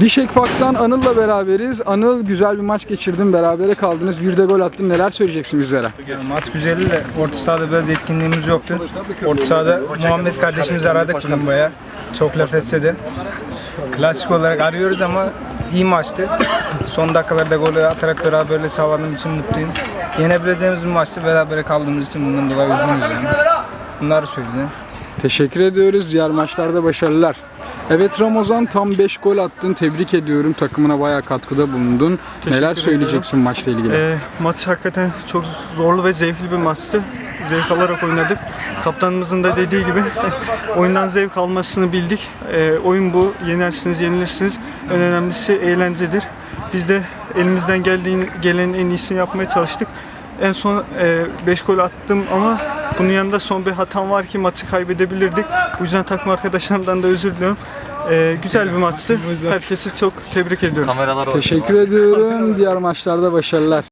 Diş Ekfak'tan Anıl'la beraberiz. Anıl güzel bir maç geçirdin, berabere kaldınız. Bir de gol attın. Neler söyleyeceksin bizlere? Maç güzeldi de orta sahada biraz etkinliğimiz yoktu. Orta sahada Muhammed kardeşimizi aradık bayağı. Çok laf etse. Klasik olarak arıyoruz ama iyi maçtı. Son dakikalarda golü atarak beraberliği sağladığım için mutluyum. Yenebileceğimiz bir maçtı. Berabere kaldığımız için bundan dolayı üzgünüz yani. Bunları söyleyeceğim. Teşekkür ediyoruz. Diğer maçlarda başarılar. Evet Ramazan tam 5 gol attın. Tebrik ediyorum. Takımına bayağı katkıda bulundun. Neler ederim. söyleyeceksin maçla ilgili? Ee, maç hakikaten çok zorlu ve zevkli bir maçtı. Zevk alarak oynadık. Kaptanımızın da dediği gibi oyundan zevk almasını bildik. Ee, oyun bu. Yenersiniz, yenilirsiniz. En önemlisi eğlencedir. Biz de elimizden geldiğin, gelenin en iyisini yapmaya çalıştık. En son 5 gol attım ama bunun yanında son bir hatam var ki maçı kaybedebilirdik. Bu yüzden takım arkadaşlarımdan da özür diliyorum. Ee, güzel bir maçtı. Herkesi çok tebrik ediyorum. Teşekkür ediyorum. Diğer maçlarda başarılar.